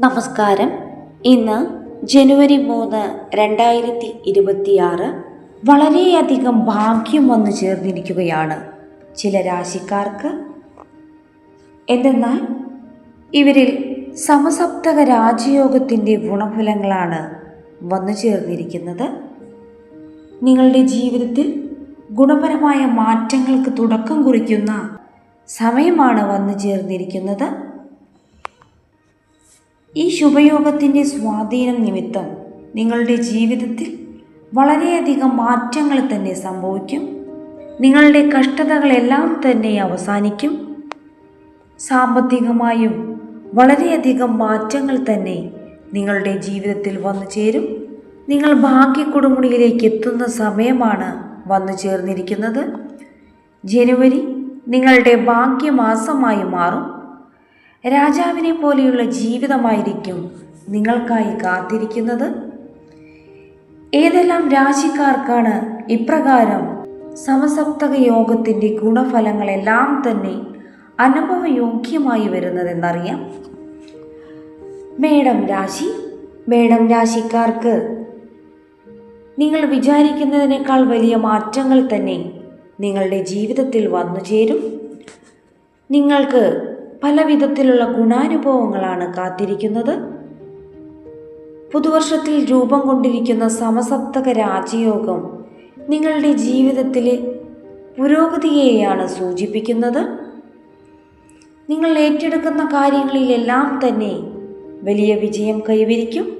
നമസ്കാരം. ഇന്ന് ജനുവരി മൂന്ന് രണ്ടായിരത്തി ഇരുപത്തിയാറ് വളരെയധികം ഭാഗ്യം വന്നു ചേർന്നിരിക്കുകയാണ് ചില രാശിക്കാർക്ക്. എന്തെന്നാൽ ഇവരിൽ സമസപ്തക രാജയോഗത്തിന്റെ ഗുണഫലങ്ങളാണ് വന്നു ചേർന്നിരിക്കുന്നത്. നിങ്ങളുടെ ജീവിതത്തിൽ ഗുണപരമായ മാറ്റങ്ങൾക്ക് തുടക്കം കുറിക്കുന്ന സമയമാണ് വന്നു ചേർന്നിരിക്കുന്നത്. ഈ ശുഭയോഗത്തിന്റെ സ്വാധീനം നിമിത്തം നിങ്ങളുടെ ജീവിതത്തിൽ വളരെയധികം മാറ്റങ്ങൾ തന്നെ സംഭവിക്കും. നിങ്ങളുടെ കഷ്ടതകളെല്ലാം തന്നെ അവസാനിക്കും. സാമ്പത്തികമായും വളരെയധികം മാറ്റങ്ങൾ തന്നെ നിങ്ങളുടെ ജീവിതത്തിൽ വന്നു ചേരും. നിങ്ങൾ ഭാഗ്യക്കൊടുമുടിയിലേക്ക് എത്തുന്ന സമയമാണ് വന്നു ചേർന്നിരിക്കുന്നത്. ജനുവരി നിങ്ങളുടെ ഭാഗ്യമാസമായി മാറും. രാജാവിനെ പോലെയുള്ള ജീവിതമായിരിക്കും നിങ്ങൾക്കായി കാത്തിരിക്കുന്നത്? ഏതെല്ലാം രാശിക്കാർക്കാണ് ഇപ്രകാരം സമസപ്തക യോഗത്തിന്റെ ഗുണഫലങ്ങളെല്ലാം തന്നെ അനുഭവയോഗ്യമായി വരുന്നതെന്നറിയാം? മേടം രാശി. മേടം രാശിക്കാർക്ക് നിങ്ങൾ വിചാരിക്കുന്നതിനേക്കാൾ വലിയ മാറ്റങ്ങൾ തന്നെ നിങ്ങളുടെ ജീവിതത്തിൽ വന്നു ചേരും നിങ്ങൾക്ക് പല വിധത്തിലുള്ള ഗുണാനുഭവങ്ങളാണ് കാത്തിരിക്കുന്നത്. പുതുവർഷത്തിൽ രൂപം കൊണ്ടിരിക്കുന്ന സമസപ്തക രാജയോഗം നിങ്ങളുടെ ജീവിതത്തിൽ പുരോഗതിയെയാണ് സൂചിപ്പിക്കുന്നത്. നിങ്ങൾ ഏറ്റെടുക്കുന്ന കാര്യങ്ങളിലെല്ലാം തന്നെ വലിയ വിജയം കൈവരിക്കും.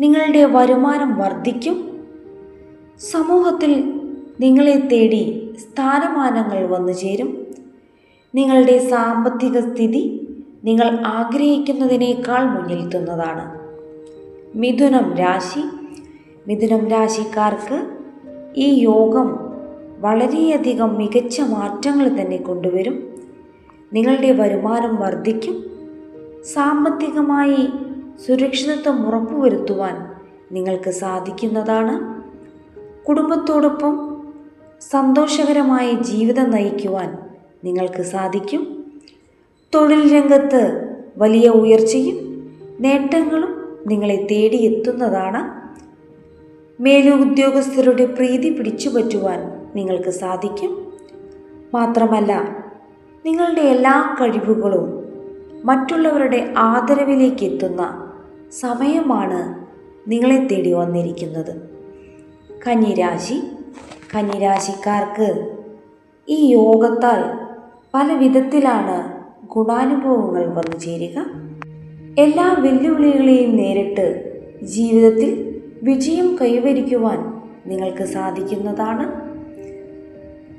നിങ്ങളുടെ വരുമാനം വർദ്ധിക്കും. സമൂഹത്തിൽ നിങ്ങളെ തേടി സ്ഥാനമാനങ്ങൾ വന്നു ചേരും നിങ്ങളുടെ സാമ്പത്തിക സ്ഥിതി നിങ്ങൾ ആഗ്രഹിക്കുന്നതിനേക്കാൾ മുന്നിലെത്തുന്നതാണ് മിഥുനം രാശി. മിഥുനം രാശിക്കാർക്ക് ഈ യോഗം വളരെയധികം മികച്ച മാറ്റങ്ങൾ തന്നെ കൊണ്ടുവരും. നിങ്ങളുടെ വരുമാനം വർദ്ധിക്കും. സാമ്പത്തികമായി സുരക്ഷിതത്വം ഉറപ്പുവരുത്തുവാൻ നിങ്ങൾക്ക് സാധിക്കുന്നതാണ്. കുടുംബത്തോടൊപ്പം സന്തോഷകരമായ ജീവിതം നയിക്കുവാൻ നിങ്ങൾക്ക് സാധിക്കും. തൊഴിൽ രംഗത്ത് വലിയ ഉയർച്ചയും നേട്ടങ്ങളും നിങ്ങളെ തേടിയെത്തുന്നതാണ്. മേലുദ്യോഗസ്ഥരുടെ പ്രീതി പിടിച്ചുപറ്റുവാൻ നിങ്ങൾക്ക് സാധിക്കും. മാത്രമല്ല നിങ്ങളുടെ എല്ലാ കഴിവുകളും മറ്റുള്ളവരുടെ ആദരവിലേക്ക് എത്തുന്ന സമയമാണ് നിങ്ങളെ തേടി വന്നിരിക്കുന്നത്. കന്നിരാശി കന്നിരാശിക്കാർക്ക് ഈ യോഗത്താൽ പല വിധത്തിലാണ് ഗുണാനുഭവങ്ങൾ വന്നു ചേരുക. എല്ലാ വെല്ലുവിളികളെയും നേരിട്ട് ജീവിതത്തിൽ വിജയം കൈവരിക്കുവാൻ നിങ്ങൾക്ക് സാധിക്കുന്നതാണ്.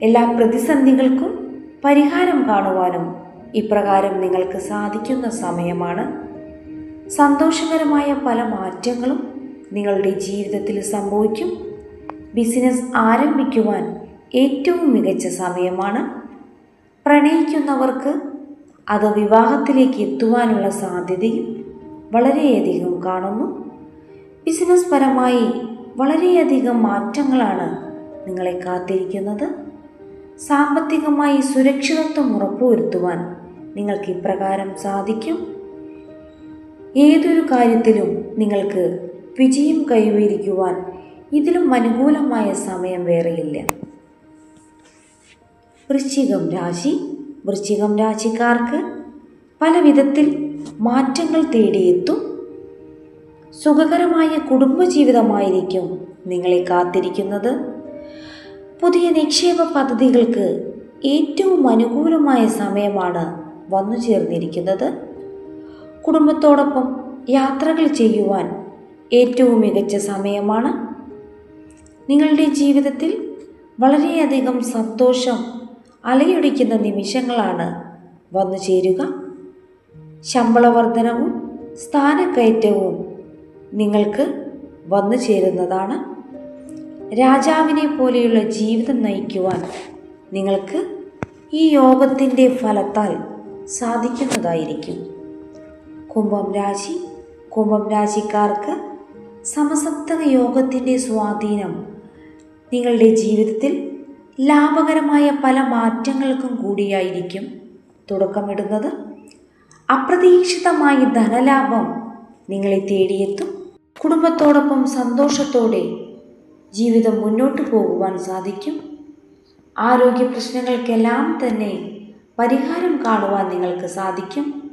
എല്ലാ പ്രതിസന്ധികൾക്കും പരിഹാരം കാണുവാനും ഇപ്രകാരം നിങ്ങൾക്ക് സാധിക്കുന്ന സമയമാണ്. സന്തോഷകരമായ പല മാറ്റങ്ങളും നിങ്ങളുടെ ജീവിതത്തിൽ സംഭവിക്കും. ബിസിനസ് ആരംഭിക്കുവാൻ ഏറ്റവും മികച്ച സമയമാണ്. പ്രണയിക്കുന്നവർക്ക് അത് വിവാഹത്തിലേക്ക് എത്തുവാനുള്ള സാധ്യതയും വളരെയധികം കാണുന്നു. ബിസിനസ് പരമായി വളരെയധികം മാറ്റങ്ങളാണ് നിങ്ങളെ കാത്തിരിക്കുന്നത്. സാമ്പത്തികമായി സുരക്ഷിതത്വം ഉറപ്പുവരുത്തുവാൻ നിങ്ങൾക്ക് ഇപ്രകാരം സാധിക്കും. ഏതൊരു കാര്യത്തിലും നിങ്ങൾക്ക് വിജയം കൈവരിക്കുവാൻ ഇതിലും അനുകൂലമായ സമയം വേറെയില്ല. വൃശ്ചികം രാശി വൃശ്ചികം രാശിക്കാർക്ക് പല വിധത്തിൽ മാറ്റങ്ങൾ തേടിയെത്തും. സുഖകരമായ കുടുംബജീവിതമായിരിക്കും നിങ്ങളെ കാത്തിരിക്കുന്നത്. പുതിയ നിക്ഷേപ പദ്ധതികൾക്ക് ഏറ്റവും അനുകൂലമായ സമയമാണ് വന്നു ചേർന്നിരിക്കുന്നത്. കുടുംബത്തോടൊപ്പം യാത്രകൾ ചെയ്യുവാൻ ഏറ്റവും മികച്ച സമയമാണ്. നിങ്ങളുടെ ജീവിതത്തിൽ വളരെയധികം സന്തോഷം അലയൊടിക്കുന്ന നിമിഷങ്ങളാണ് വന്നു ചേരുക. ശമ്പള വർധനവും സ്ഥാനക്കയറ്റവും നിങ്ങൾക്ക് വന്നു ചേരുന്നതാണ്. രാജാവിനെ പോലെയുള്ള ജീവിതം നയിക്കുവാൻ നിങ്ങൾക്ക് ഈ യോഗത്തിന്റെ ഫലത്താൽ സാധിക്കുന്നതായിരിക്കും. കുംഭം രാശി. കുംഭം രാശിക്കാർക്ക് സമസപ്തക യോഗത്തിന്റെ സ്വാധീനം നിങ്ങളുടെ ജീവിതത്തിൽ ലാഭകരമായ പല മാറ്റങ്ങൾക്കും കൂടിയായിരിക്കും തുടക്കമിടുന്നത്. അപ്രതീക്ഷിതമായി ധനലാഭം നിങ്ങളെ തേടിയെത്തും. കുടുംബത്തോടൊപ്പം സന്തോഷത്തോടെ ജീവിതം മുന്നോട്ട് പോകുവാൻ സാധിക്കും. ആരോഗ്യ പ്രശ്നങ്ങൾക്കെല്ലാം തന്നെ പരിഹാരം കാണുവാൻ നിങ്ങൾക്ക് സാധിക്കും.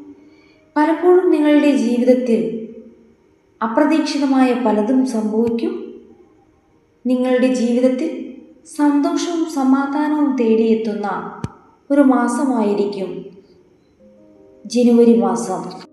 പലപ്പോഴും നിങ്ങളുടെ ജീവിതത്തിൽ അപ്രതീക്ഷിതമായ പലതും സംഭവിക്കും. നിങ്ങളുടെ ജീവിതത്തിൽ സന്തോഷവും സമാധാനവും തേടിയെത്തുന്ന ഒരു മാസമായിരിക്കും ജനുവരി മാസം.